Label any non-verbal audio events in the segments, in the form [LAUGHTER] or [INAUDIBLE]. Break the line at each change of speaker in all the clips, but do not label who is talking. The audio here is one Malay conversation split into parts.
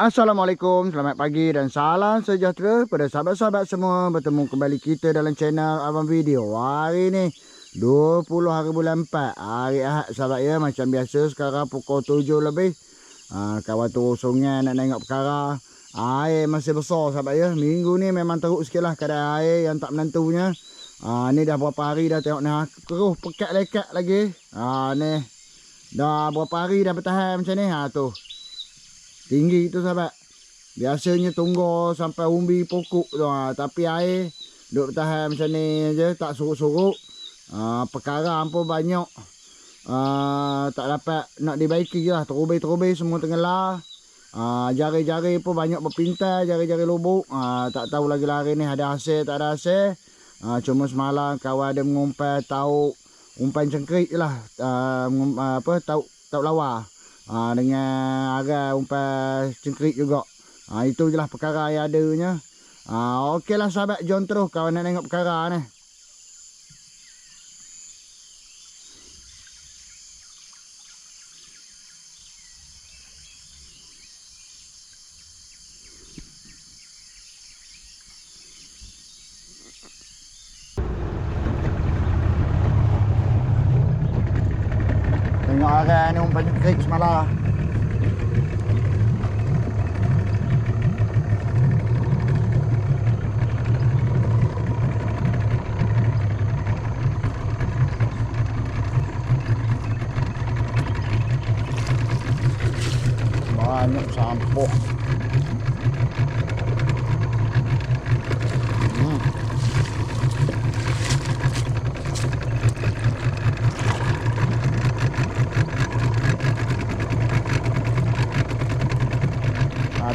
Assalamualaikum, selamat pagi dan salam sejahtera pada sahabat-sahabat semua. Bertemu kembali kita dalam channel Abang Video. Hari ni 20 hari bulan 4 Hari Ahad sahabat ya Macam biasa sekarang pukul 7 lebih. Ha, Kawan turun sungai nak tengok perkara. Air masih besar sahabat ya. Minggu ni memang teruk sikit lah keadaan air yang tak menentunya ha, Ni dah berapa hari dah tengok ni ha, Keruh pekat lekat lagi. Ha, Ni. Dah berapa hari dah bertahan macam ni? Ha, tu tinggi tu sahabat. Biasanya tunggu sampai umbi pokok tu ha. tapi air duk bertahan macam ni je tak surut-surut ha, perkara pun banyak. Ha, tak dapat nak dibaiki lah. Terubai-terubai semua tenggelam ha, jari-jari pun banyak berpintai jari-jari lubuk. Ha, tak tahu lagi lari ni ada hasil tak ada hasil. Ha, cuma semalam kawan ada mengumpai tahu umpan cengkrik lah. Uh, apa tahu tahu lawa ha, dengan arah umpan cengkrik juga. Ha, itu je lah perkara yang adanya. Ha, Okey lah sahabat, jom terus kawan nak tengok perkara ni. Tengok arah ni umpan cengkrik semalam. banyak sampah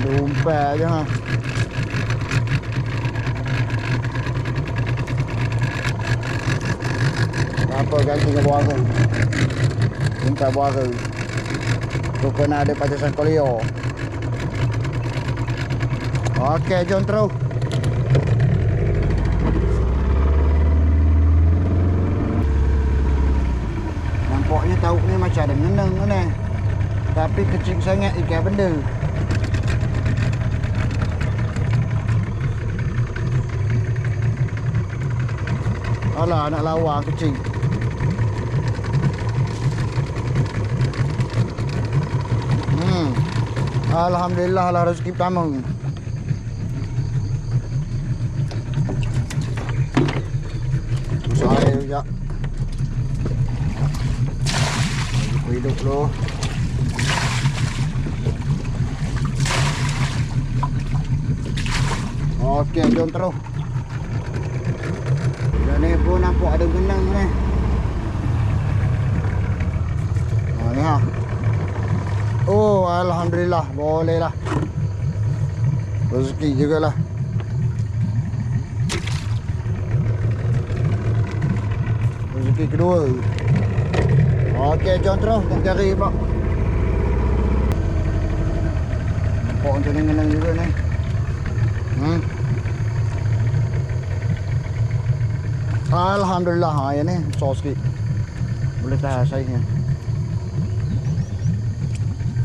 hmm. Ada umpat je ha apa ganti dengan buara umpat buara Tu kena ada pada sangkolio. Okey, jom terus. Nampaknya tahu ni macam ada ngeneng ni. Tapi kecil sangat ikan benda. Alah, anak lawa kecil. Alhamdulillah lah rezeki pertama. Air sekejap Hidup dulu Okey jom terus Ni pun nampak ada genang ni. Ha ni ha Oh Alhamdulillah Boleh lah Rezeki juga lah Rezeki kedua. Okey jom terus Kita cari pak Nampak macam ni ngenang juga ni. Hmm Alhamdulillah ha, yang ni besar sikit. Boleh tahan saingnya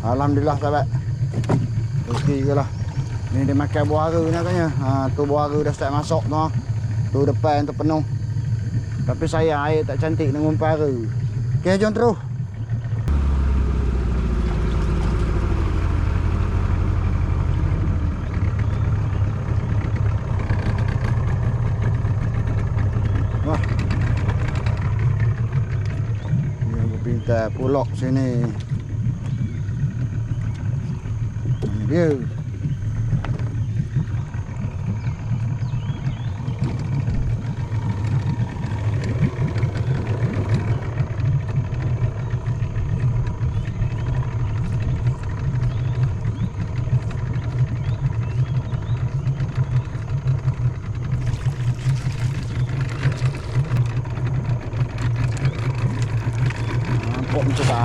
Alhamdulillah sahabat. Rezeki je lah. Ni dia makan buara ni katanya. Ha, Tu buara dah start masuk tu ha. Tu depan tu penuh. Tapi saya air tak cantik dengan umpara Okay jom terus Bunda Pulok sini. Ini dia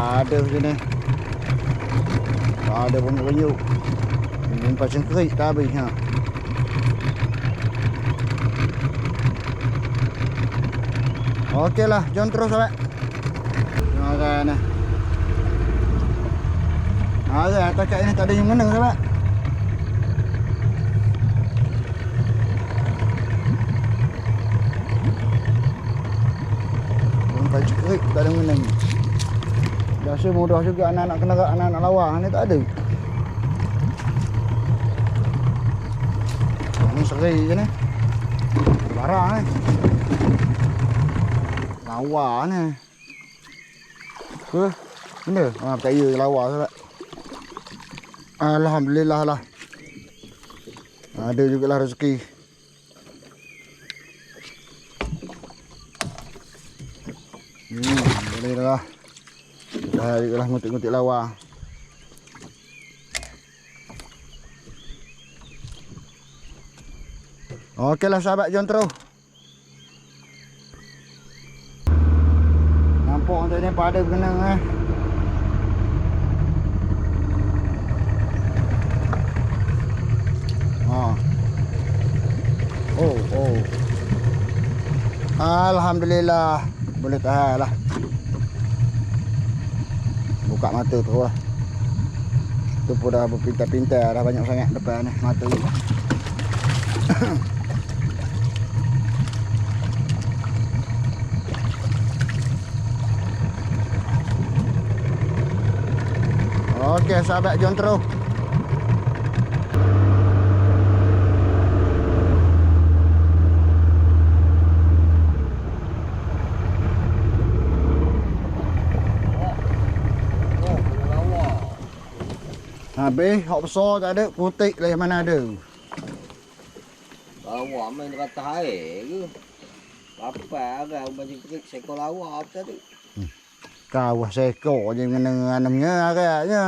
ada sini. Tak ada pun renyuk. Ini macam kerik tak habis. Ha. Okey lah, jom terus sampai. Tengok arah ni. Ada atas kat ini tak ada yang mengenang sampai. Tak ada yang mengenang ni. Biasa mudah juga anak-anak kena anak-anak lawang ni tak ada. Ni seri je ni. Barang ni. Lawa ni. Ke? Benda? Ha, percaya lawa sangat. Alhamdulillah lah. Ada jugalah rezeki. Hmm, boleh dah lah. Dah jugalah ngutik-ngutik lawa. Okeylah sahabat jom terus. Nampak untuk ni pada benang eh. Ha. Oh, oh. Alhamdulillah. Boleh tahan lah. Buka mata terus lah. Tu pun dah berpintar-pintar dah banyak sangat depan ni mata ni. [COUGHS] Okey sahabat jom terus. Habis hok besar tak ada, putik lah mana ada.
Lawa main atas air ke? Apa ada macam perik seekor lawa apa tadi?
Kau seko je kena anamnya agaknya.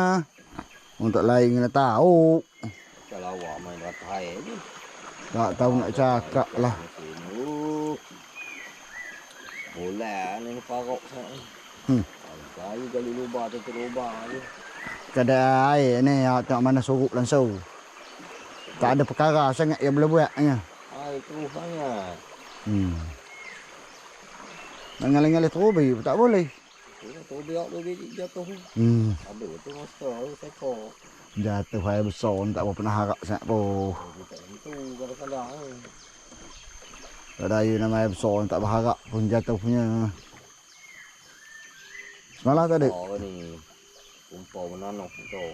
Untuk lain kena tahu.
Kalau lawa main atas air ni.
Tak tahu nak cakap lah.
Oh. Bola ni parok sangat.
Hmm.
Kayu kali lubang tu lubang je.
Kada air ni ya, tak mana sorok langsung. Tak ada perkara sangat yang boleh buatnya.
Air terus sangat.
Hmm. Ngalih-ngalih terubi pun tak boleh.
Tu biak tu jatuh.
Hmm.
Ada tu master tu.
Jatuh air besar ni tak apa pernah harap sangat pun.
Kita tu kadang-kadang.
Tak ada air nama air besar ni tak berharap pun jatuh punya. Semalam tak ada.
Oh ni. Kumpau menanok tu.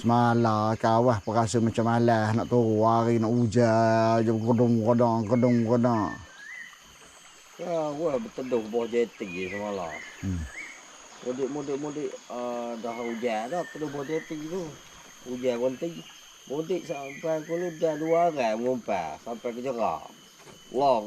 Semalam kawah perasa macam malas nak turun hari nak hujan je kedung-kedung kedung-kedung.
Ya, gua berteduh bawah jeti je semalam.
Hmm.
Mudik-mudik-mudik uh, dah hujan dah teduh bawah jeti tu. Hujan berhenti. Mudik sampai kalau dah dua hari mengumpah sampai ke jerak. Wah,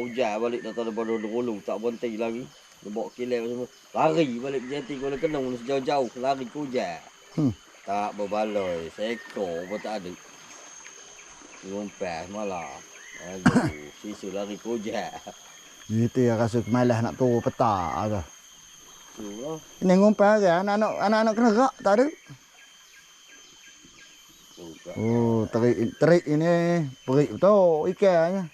hujan balik datang daripada dulu tak berhenti lagi. Dia bawa kilau semua. Lari balik ke jeti kalau kenung sejauh-jauh lari ke hujan.
Hmm.
Tak berbaloi, sekor pun tak ada. Mengumpah malah. Aduh, [COUGHS] sisu lari ke hujan.
Itu yang rasa malas nak turun petak ke.
Tu lah.
Ini ngumpul ke anak-anak anak-anak kena rak tak ada.
Oh,
terik terik ini perik betul ikannya.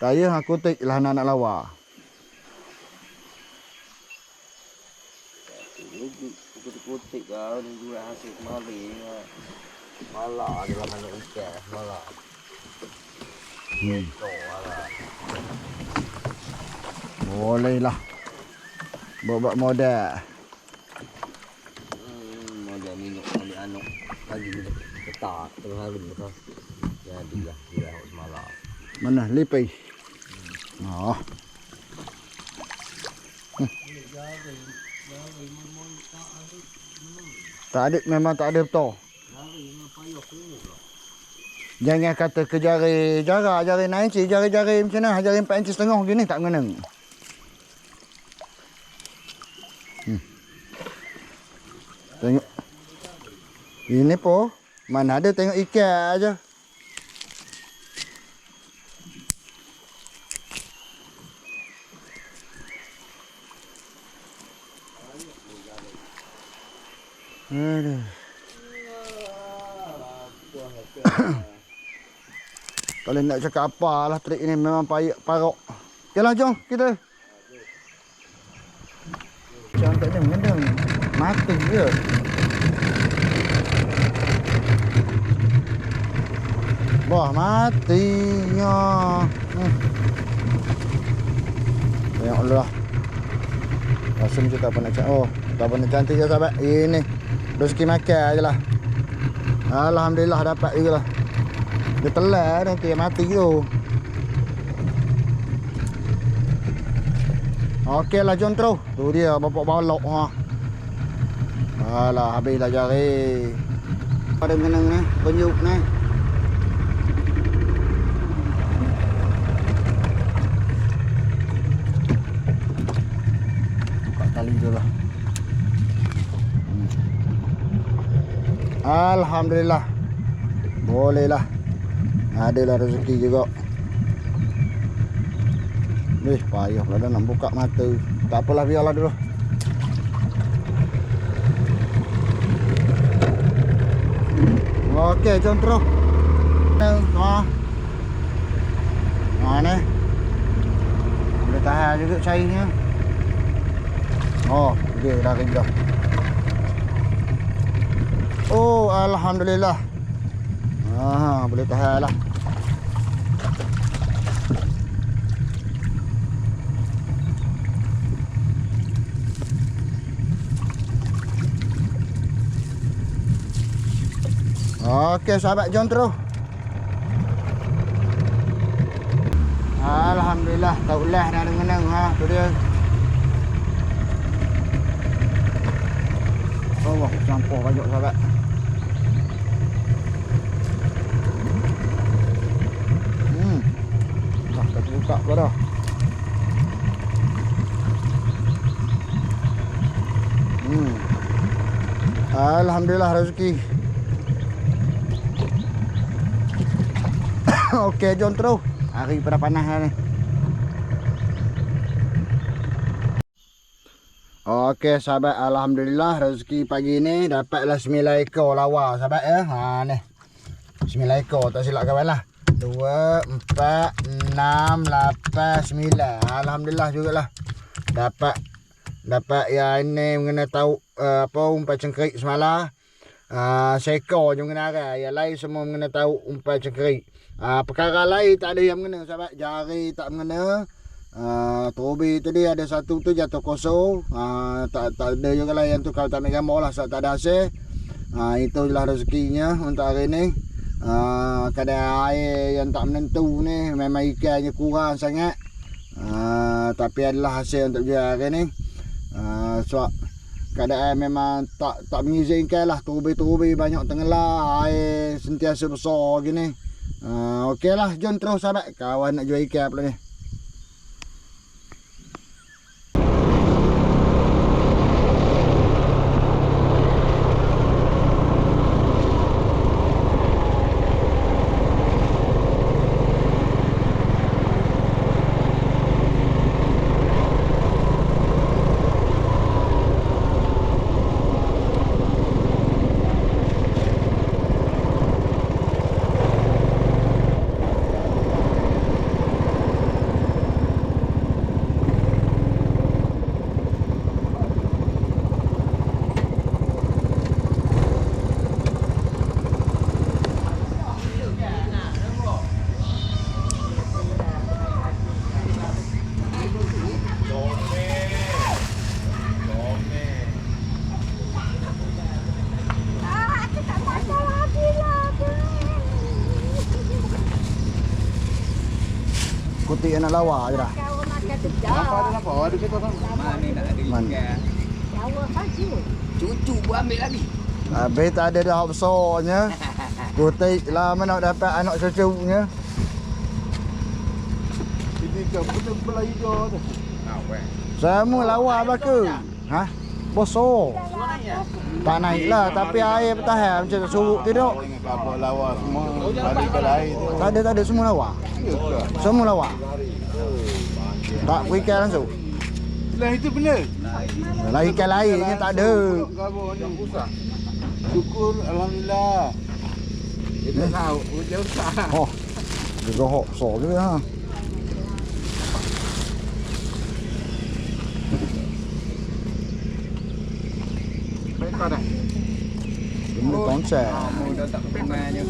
Tak aku tik lah anak-anak lawa.
ติกแล้วดูแลสิมาหลีมาหล่อเดี๋ยวมันแก่มาหล่อ
นี่
โตอะไร
โอ้เลยล่ะบ่บ่โมเดล
โมเดลมีนกมีอันนกถ้าอยู่กระตากตรงนั้นเป็นก็ยาดีละดีแล้วมาหล่อ
มันนะรีบไปอ๋อ Tak ada memang tak ada betul. Jangan kata ke jari jarak jari 9 inci jari-jari macam mana jari 4 inci setengah gini tak kena. Hmm. Tengok. Ini po mana ada tengok ikan aja. Aduh.
[COUGHS]
Kalau nak cakap apa lah trik ni memang payah parok. Okeylah jom kita. Jangan tak ada mengendang. Mati je. Wah matinya. Hmm. Tengok dulu lah. Kasum je tak nak cantik. Oh, tak nak cantik je sahabat. Ini rezeki makan je lah. Alhamdulillah dapat juga lah. Dia telan nanti mati tu. Okey lah jom terus. Tu dia bapak balok ha. Alah habislah jari. Ada mengenang ni, penyuk ni. Buka tali tu lah. Alhamdulillah. Boleh lah. Adalah rezeki juga. Eh, payah pula dah nak buka mata. Tak apalah biarlah dulu. Okey, jom terus. Ha ni. Boleh tahan juga cairnya. Oh, dia dah kerja. Oh, alhamdulillah. Ha, boleh tahan lah. Okey sahabat jom terus. Alhamdulillah tak ulah dah dengan ha tu dia. Oh, campur banyak sahabat. Hmm. Dah pula dah. Hmm. Alhamdulillah rezeki. [COUGHS] Okey, jom terus. Hari pada panas dah ni. Okey, sahabat. Alhamdulillah rezeki pagi ni dapatlah 9 ekor lawa sahabat ya. Ha ni. 9 ekor tak silap kawan lah. 2 4 6 8 9. Alhamdulillah jugalah. Dapat dapat yang ini mengenai tahu uh, apa umpan cengkerik semalam. Uh, sekor je mengenai arah. Yang lain semua mengenai tahu umpan cengkerik. Uh, perkara lain tak ada yang mengena sahabat. Jari tak mengena. Uh, Tobi tadi ada satu tu jatuh kosong. Uh, tak tak ada juga lah yang tu kalau tak ambil gambar lah sebab tak ada hasil. Uh, itu je lah rezekinya untuk hari ni. Uh, kadang air yang tak menentu ni memang ikannya kurang sangat. Uh, tapi adalah hasil untuk jual hari ni. Uh, sebab keadaan memang tak tak mengizinkan lah tubi-tubi banyak tenggelam air sentiasa besar gini uh, okey lah jom terus sahabat kawan nak jual ikan pula ni kutik anak lawa je dah
Nampak ada nampak ada kita kan. Mana nak
ada Mana? ikan. Cucu pun ambil lagi.
habis tak ada dah besarnya
[LAUGHS]
kutik mana nak dapat anak cucunya
Ini kan betul belah hijau tu.
Ah, weh.
semua lawa belaka ha besar tak naik lah tapi air bertahan macam tak surut tidur
Dengan kapal lawa semua lari ke lain tu.
tak ada tak ada semua lawa
ke?
semua lawa tak berikan langsung
Lah itu benar.
Lah ikan lainnya tak ada.
Syukur alhamdulillah. Kita
tahu
hujan besar.
Oh. Juga hok besar juga ha.
Mereka dah.
Ini konsep. Mau
dah tak pernahnya.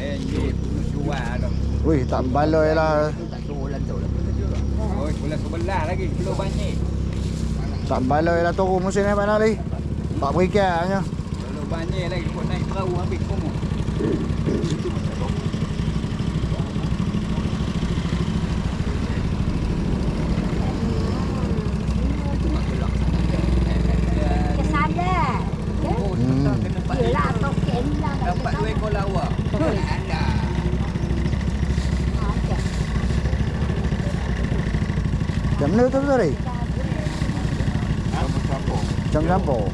Eh, ni jual dah.
Wih, tak baloi lah.
Tak solan tu lah. Oh, sebelah sebelah lagi. Belum banyak.
Tak baloi lah turun musim ni mana ni. Tak berikannya. Kalau
banyak lagi kau naik perahu habis kamu. Kesada.
Oh,
Hmm. tak kena empat Yelah, ekor.
token lah. Dapat dua ekor
lawa. Ada.
Jam mana tu betul ni?
Campur-campur.
Jam campur.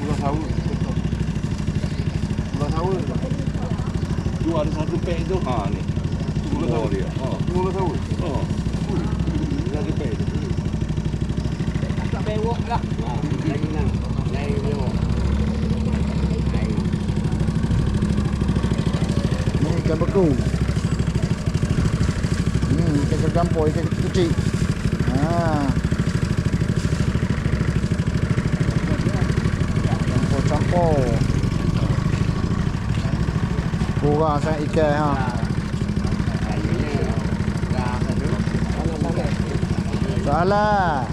Pulau Sawu. Pulau Sawu.
Tu
ada satu pek tu. Ha ni. Pulau Sawu. dia. Ha. Pulau Sawu. Ha. Satu pek tu.
Tak bewok lah. Lagi nang. Lagi bewok. Ni
ikan beku. Hmm, ikan campur, ikan kecil. Ha. Campur-campur. Kurang sangat ikan ha. Salah.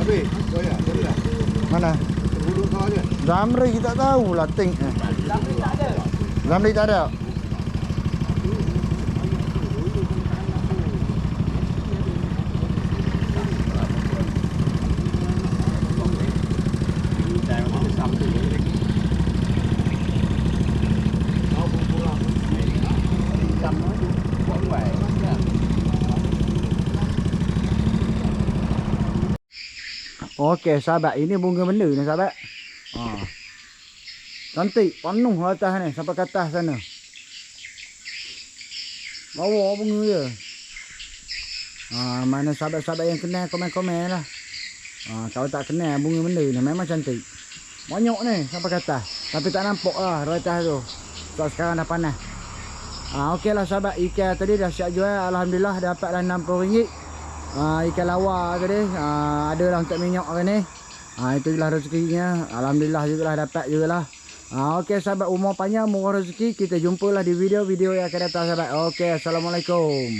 Habis. Kau ya, jadi dah.
Mana? Bulu kau aja. Zamri kita tahu lah ting. Eh. Zamri tak ada. Okey sahabat, ini bunga benda ni sahabat. Cantik, penuh atas ni sampai ke atas sana. Bawa bunga dia. Ha, mana sahabat-sahabat yang kenal komen-komen lah. Ha, kalau tak kenal bunga benda ni memang cantik. Banyak ni sampai ke atas. Tapi tak nampak lah atas tu. Sebab sekarang dah panas. Ha, okey lah sahabat, ikan tadi dah siap jual. Alhamdulillah dapatlah RM60. Ha, ikan lawa tadi. Ha, ada lah untuk minyak hari ni. Ha, itulah rezekinya. Alhamdulillah jugalah dapat jugalah. Ha, okey sahabat umur panjang murah rezeki. Kita jumpalah di video-video yang akan datang sahabat. Okey, Assalamualaikum.